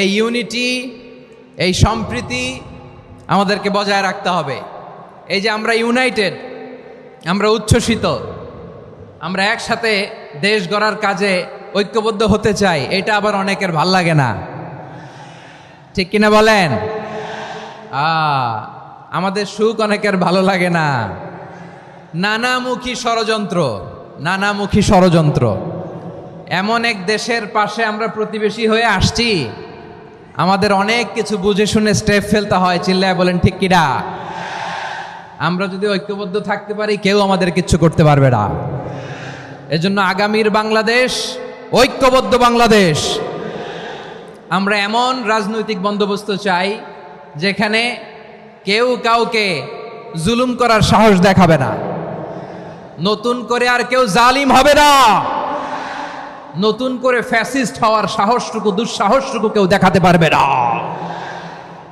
এই ইউনিটি, এই সম্প্রীতি আমাদেরকে বজায় রাখতে হবে। এই যে আমরা ইউনাইটেড, আমরা উচ্ছ্বসিত, আমরা একসাথে দেশ গড়ার কাজে ঐক্যবদ্ধ হতে চাই, এটা আবার অনেকের ভালো লাগে না। ঠিক কিনা বলেন? আমাদের সুখ অনেকের ভালো লাগে না। নানামুখী ষড়যন্ত্র নানামুখী ষড়যন্ত্র। এমন এক দেশের পাশে আমরা প্রতিবেশী হয়ে আসছি আমাদের অনেক কিছু বুঝে শুনে স্টেপ ফেলতে হয়, চিল্লায় বলেন, ঠিক কিনা আমরা যদি ঐক্যবদ্ধ থাকতে পারি, কেউ আমাদের কিচ্ছু করতে পারবে না। এজন্য আগামীর বাংলাদেশ, ঐক্যবদ্ধ বাংলাদেশ। আমরা এমন রাজনৈতিক বন্দোবস্ত চাই, যেখানে কেউ কাউকে জুলুম করার সাহস দেখাবে না। নতুন করে আর কেউ জালিম হবে না। নতুন করে ফ্যাসিস্ট হওয়ার সাহসটুকু, দুঃসাহসটুকু কেউ দেখাতে পারবে না।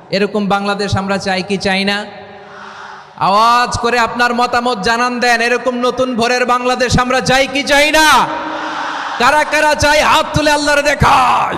এরকম বাংলাদেশ আমরা চাই কি চাই না? আওয়াজ করে আপনার মতামত জানান দেন, এরকম নতুন ভোরের বাংলাদেশ আমরা চাই কি চাই না? কারা কারা চাই হাত তুলে আল্লাহর দেখায়।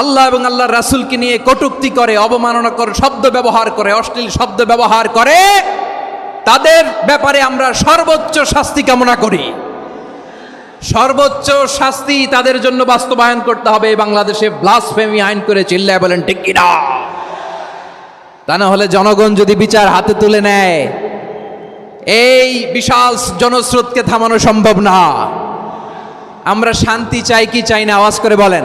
আল্লাহ এবং আল্লাহ রাসুলকে নিয়ে কটুক্তি করে অবমাননা করে শব্দ ব্যবহার করে, অশ্লীল শব্দ ব্যবহার করে, তাদের ব্যাপারে আমরা সর্বোচ্চ শাস্তি কামনা করি। সর্বোচ্চ শাস্তি তাদের জন্য বাস্তবায়ন করতে হবে বাংলাদেশে ব্লাসফেমি আইন করে চিল্লায় বলেন কিনা? তা না হলে জনগণ যদি বিচার হাতে তুলে নেয়, এই বিশাল জনস্রোতকে থামানো সম্ভব না। আমরা শান্তি চাই কি চাই না, আওয়াজ করে বলেন।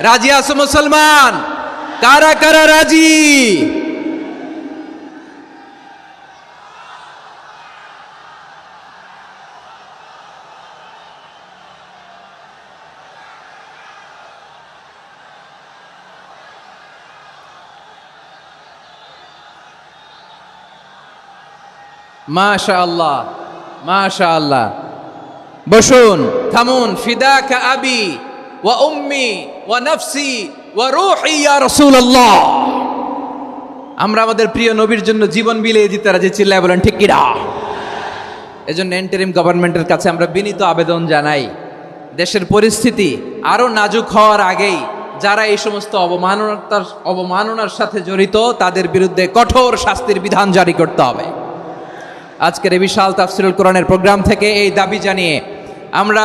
রাজি আছো মুসলমান? কারা কারা রাজি? মাশা আল্লাহ মাশা আল্লাহ বসুন থামুন ফিদাকা আবি। ওয়া ওয়া নফসি ওয়া রূহি ইয়া রাসূলুল্লাহ আমরা আমাদের প্রিয় নবীর জন্য জীবন বিলিয়ে দিতে রাজি চিল্লায় বলেন, ঠিক কিনা? এজন্য এন্টারিম গভর্নমেন্টের কাছে আমরা বিনীত আবেদন জানাই, দেশের পরিস্থিতি আরও নাজুক হওয়ার আগেই যারা এই সমস্ত অবমাননার অবমাননার সাথে জড়িত, তাদের বিরুদ্ধে কঠোর শাস্তির বিধান জারি করতে হবে। আজকের এই বিশাল তাফসিরুল কোরআনের প্রোগ্রাম থেকে এই দাবি জানিয়ে আমরা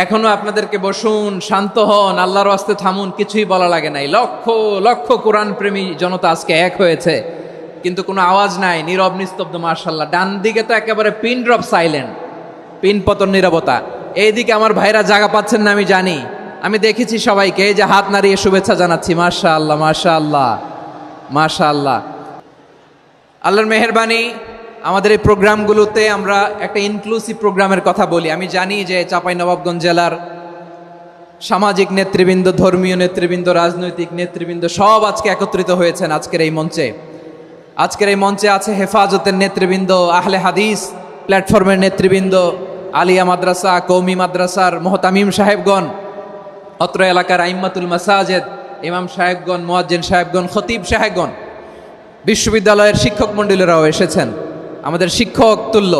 এখনও আপনাদেরকে বসুন, শান্ত হন, আল্লাহর আস্তে থামুন, কিছুই বলা লাগে নাই। লক্ষ লক্ষ কোরআন প্রেমী জনতা আজকে এক হয়েছে, কিন্তু কোনো আওয়াজ নাই, নীরব, নিস্তব্ধ মার্শাল্লাহ ডান দিকে তো একেবারে পিন ড্রপ সাইলেন্ট পিন পতন নীরবতা। এইদিকে আমার ভাইরা জায়গা পাচ্ছেন না, আমি জানি। আমি দেখেছি সবাইকে যে হাত নাড়িয়ে শুভেচ্ছা জানাচ্ছি আল্লাহ মাশা আল্লাহ আল্লাহর মেহরবানি আমাদের এই প্রোগ্রামগুলোতে আমরা একটা ইনক্লুসিভ প্রোগ্রামের কথা বলি। আমি জানি যে চাপাই নবাবগঞ্জ জেলার সামাজিক নেতৃবৃন্দ, ধর্মীয় নেতৃবৃন্দ, রাজনৈতিক নেতৃবৃন্দ সব আজকে একত্রিত হয়েছেন আজকের এই মঞ্চে। আজকের এই মঞ্চে আছে হেফাজতের নেতৃবৃন্দ, আহলে হাদিস প্ল্যাটফর্মের নেতৃবৃন্দ, আলিয়া মাদ্রাসা, কৌমি মাদ্রাসার মোহতামিম সাহেবগণ, অত্র এলাকার আইম্মাতুল মাসাজেদ, ইমাম সাহেবগণ, মোয়াজ্জেন সাহেবগণ, খতিব সাহেবগণ, বিশ্ববিদ্যালয়ের শিক্ষক মণ্ডলীরাও এসেছেন। আমাদের শিক্ষক তুল্য।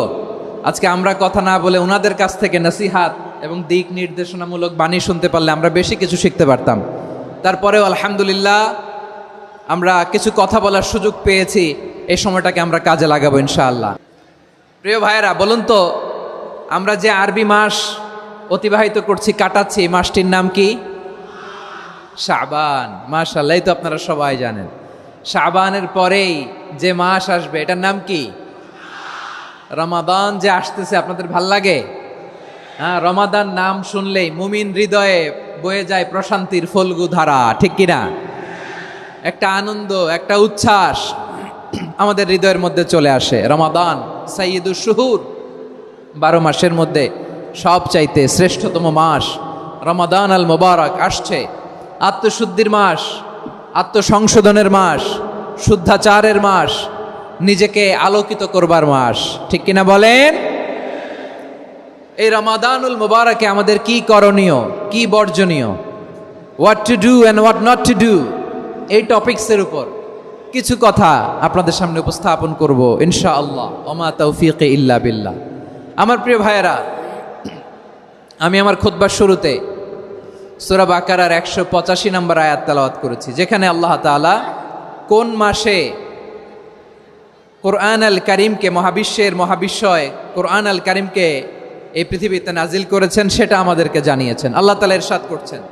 আজকে আমরা কথা না বলে ওনাদের কাছ থেকে নসিহাত এবং দিক নির্দেশনামূলক বাণী শুনতে পারলে আমরা বেশি কিছু শিখতে পারতাম। তারপরেও আলহামদুলিল্লাহ আমরা কিছু কথা বলার সুযোগ পেয়েছি। এই সময়টাকে আমরা কাজে লাগাবো ইনশাআল্লাহ। প্রিয় ভাইয়েরা, বলুন তো, আমরা যে আরবি মাস অতিবাহিত করছি, কাটাচ্ছি মাসটির নাম কি? শাবান। মাশাল্লাহ তো আপনারা সবাই জানেন। শাবানের পরেই যে মাস আসবে, এটার নাম কি? রমাদান যে আসতেছে, আপনাদের ভালো লাগে? হ্যাঁ রমাদান নাম শুনলেই মুমিন হৃদয়ে বয়ে যায় প্রশান্তির ফলগু ধারা, ঠিক কিনা? একটা আনন্দ, একটা উচ্ছ্বাস আমাদের হৃদয়ের মধ্যে চলে আসে। রমাদান সাইয়দুর শুহুর, বারো মাসের মধ্যে সব চাইতে শ্রেষ্ঠতম মাস। রমাদান আল মোবারক আসছে, আত্মশুদ্ধির মাস, আত্মসংশোধনের মাস, শুদ্ধাচারের মাস নিজেকে আলোকিত করবার মাস। ঠিক কিনা বলেন? এই রমাদানুল মোবারকে আমাদের কি করণীয়, কি বর্জনীয়? What to do and what not to do এই টপিক্সের উপর কিছু কথা আপনাদের সামনে উপস্থাপন করব ইনশা আল্লাহ ওমা তৌফিক ইল্লা বিল্লাহ। আমার প্রিয় ভাইয়েরা, আমি আমার খুতবার শুরুতে সুরা বাকারার একশো পঁচাশি নম্বর আয়াত তালাওয়াত করেছি, যেখানে আল্লাহ তাআলা কোন মাসে কোরআন আল করিমকে মহাবিশ্বের মহাবিশ্বয় কোরআন আল করিমকে এই পৃথিবীতে নাজিল করেছেন সেটা আমাদেরকে জানিয়েছেন আল্লাহ তালা ইরশাদ করছেন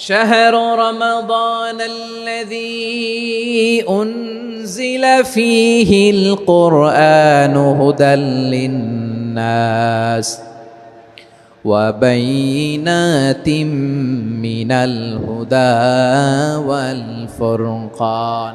شهر رمضان الذي أنزل فيه القرآن هدى للناس وبينات من الهدى والفرقان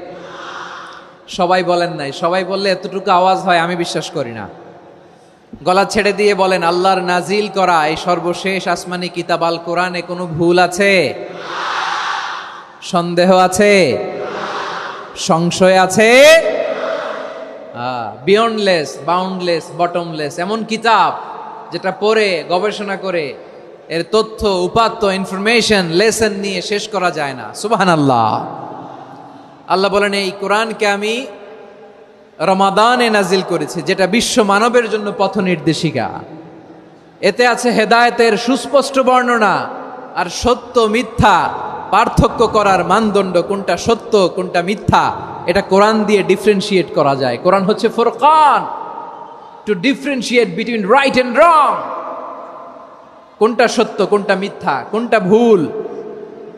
সবাই বলেন নাই। সবাই বললে এতটুকু আওয়াজ হয়, আমি বিশ্বাস করি না। গলা ছেড়ে দিয়ে বলেন, আল্লাহর নাজিল করা এই সর্বশেষ আসমানি কিতাব আল কোরআনে কোনো ভুল আছে? সন্দেহ আছে? সংশয় আছে? বিয়ন্ডলেস বাউন্ডলেস বটমলেস এমন কিতাব যেটা পড়ে, গবেষণা করে, এর তথ্য, উপাত্ত ইনফরমেশন লেসন নিয়ে শেষ করা যায় না। সুবাহান আল্লাহ আল্লাহ বলেন, এই কোরআনকে আমি রমাদানে নাজিল করেছি, যেটা বিশ্ব মানবের জন্য পথ নির্দেশিকা। এতে আছে হেদায়েতের সুস্পষ্ট বর্ণনা আর সত্য মিথ্যা, পার্থক্য করার মানদণ্ড কোনটা সত্য, কোনটা মিথ্যা, এটা কোরআন দিয়ে ডিফারেন্সিয়েট করা যায়। কোরআন হচ্ছে Furqan. To differentiate between right and wrong কোনটা সত্য, কোনটা মিথ্যা, কোনটা ভুল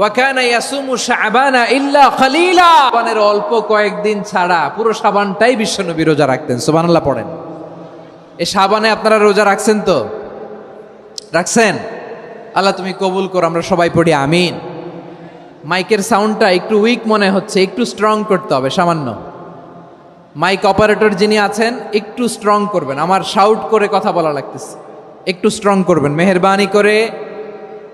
ওয়াকানা ইয়াসুমু শাবানা ইল্লা খালিলা। শাবানের অল্প কয়েকদিন ছাড়া পুরো শাবানটাই বিশ্বনবী রোজা রাখতেন, সুবহানাল্লাহ পড়েন। এই শাবানে আপনারা রোজা রাখছেন তো? রাখছেন? আল্লাহ তুমি কবুল করো, আমরা সবাই পড়ি, আমিন। মাইকের সাউন্ডটা একটু উইক মনে হচ্ছে, একটু স্ট্রং করতে হবে, সামান্য। মাইক অপারেটর যিনি আছেন, একটু স্ট্রং করবেন, আমার শাউট করে কথা বলা লাগতেছে। একটু স্ট্রং করবেন, মেহরবানি করে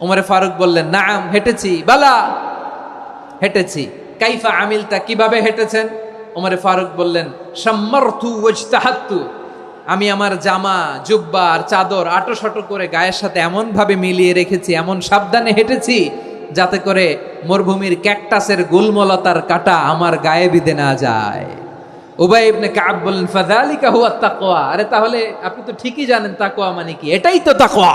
ওমরে ফারুক বললেন, নাম, হেঁটেছি, বালা, হেঁটেছি। কাইফা আমিলটা কীভাবে হেঁটেছেন? ওমরে ফারুক বললেন আমি আমার জামা, জুব্বা আর চাদর আটো শটো করে গায়ের সাথে এমন ভাবে মিলিয়ে রেখেছি, এমন সাবধানে হেঁটেছি, যাতে করে মরুভূমির ক্যাকটাসের গুলমলতার কাটা আমার গায়ে বিধে না যায়। উবাই কাব বললেন, ফাযালিকা হুয়া তাকওয়া। আরে তাহলে আপনি তো ঠিকই জানেন তাকওয়া মানে কি। এটাই তো তাকওয়া।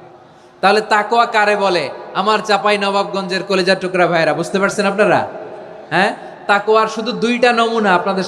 তাহলে তাকোয়া কারে বলে? আমার চাপাই নবাবগঞ্জের কলেজার টুকরা ভাইরা বুঝতে পারছেন আপনারা? হ্যাঁ? তাকোয়ার শুধু দুইটা নমুনা আপনাদের